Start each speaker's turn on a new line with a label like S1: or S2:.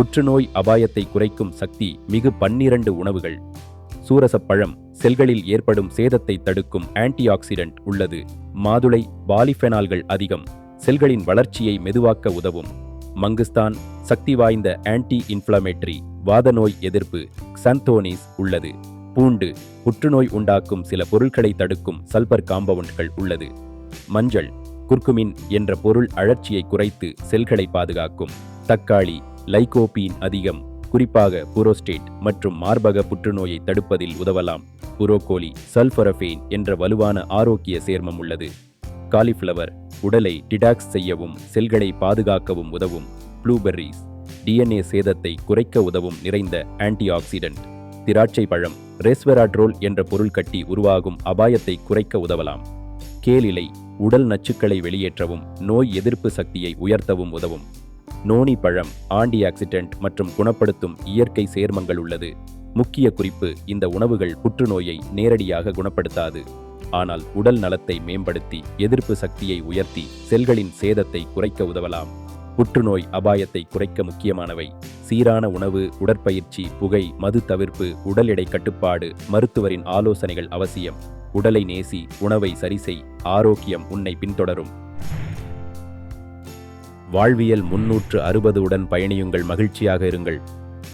S1: புற்றுநோய் அபாயத்தை குறைக்கும் சக்தி மிகு பன்னிரண்டு உணவுகள். சூரசப்பழம் செல்களில் ஏற்படும் சேதத்தை தடுக்கும் ஆன்டிஆக்சிடென்ட் உள்ளது. மாதுளை பாலிஃபெனால்கள் அதிகம். செல்களின் வளர்ச்சியை மெதுவாக்க உதவும். மங்குஸ்தான் சக்தி வாய்ந்த ஆன்டி இன்ஃப்ளமேட்டரி வாதநோய் எதிர்ப்பு சந்தோனிஸ் உள்ளது. பூண்டு புற்றுநோய் உண்டாக்கும் சில பொருட்களை தடுக்கும் சல்பர் காம்பவுண்ட்கள் உள்ளது. மஞ்சள் குர்குமின் என்ற பொருள் அழற்சியை குறைத்து செல்களை பாதுகாக்கும். தக்காளி லைகோபீன் அதிகம் குறிப்பாக புரோஸ்டேட் மற்றும் மார்பக புற்றுநோயை தடுப்பதில் உதவலாம். புரோக்கோலி சல்பரஃபேன் என்ற வலுவான ஆரோக்கிய சேர்மம் உள்ளது. காலிஃப்ளவர் உடலை டிடாக்ஸ் செய்யவும் செல்களை பாதுகாக்கவும் உதவும். ப்ளூபெர்ரிஸ் டிஎன்ஏ சேதத்தை குறைக்க உதவும் நிறைந்த ஆன்டிஆக்சிடென்ட். திராட்சை பழம் ரெஸ்வெராட்ரோல் என்ற பொருள் கட்டி உருவாகும் அபாயத்தை குறைக்க உதவலாம். கேலிலை உடல் நச்சுக்களை வெளியேற்றவும் நோய் எதிர்ப்பு சக்தியை உயர்த்தவும் உதவும். நோனி பழம் ஆண்டி ஆக்சிடென்ட் மற்றும் குணப்படுத்தும் இயற்கை சேர்மங்கள் உள்ளது. முக்கிய குறிப்பு இந்த உணவுகள் புற்றுநோயை நேரடியாக குணப்படுத்தாது. ஆனால் உடல் நலத்தை மேம்படுத்தி எதிர்ப்பு சக்தியை உயர்த்தி செல்களின் சேதத்தை குறைக்க உதவலாம். புற்றுநோய் அபாயத்தை குறைக்க முக்கியமானவை. சீரான உணவு உடற்பயிற்சி புகை மது தவிர்ப்பு உடல் எடை கட்டுப்பாடு மருத்துவரின் ஆலோசனைகள் அவசியம். உடலை நேசி உணவை சரிசெய் ஆரோக்கியம் உன்னை பின்தொடரும். வாழ்வியல் முன்னூற்று அறுபது உடன் பயணியுங்கள் மகிழ்ச்சியாக இருங்கள்.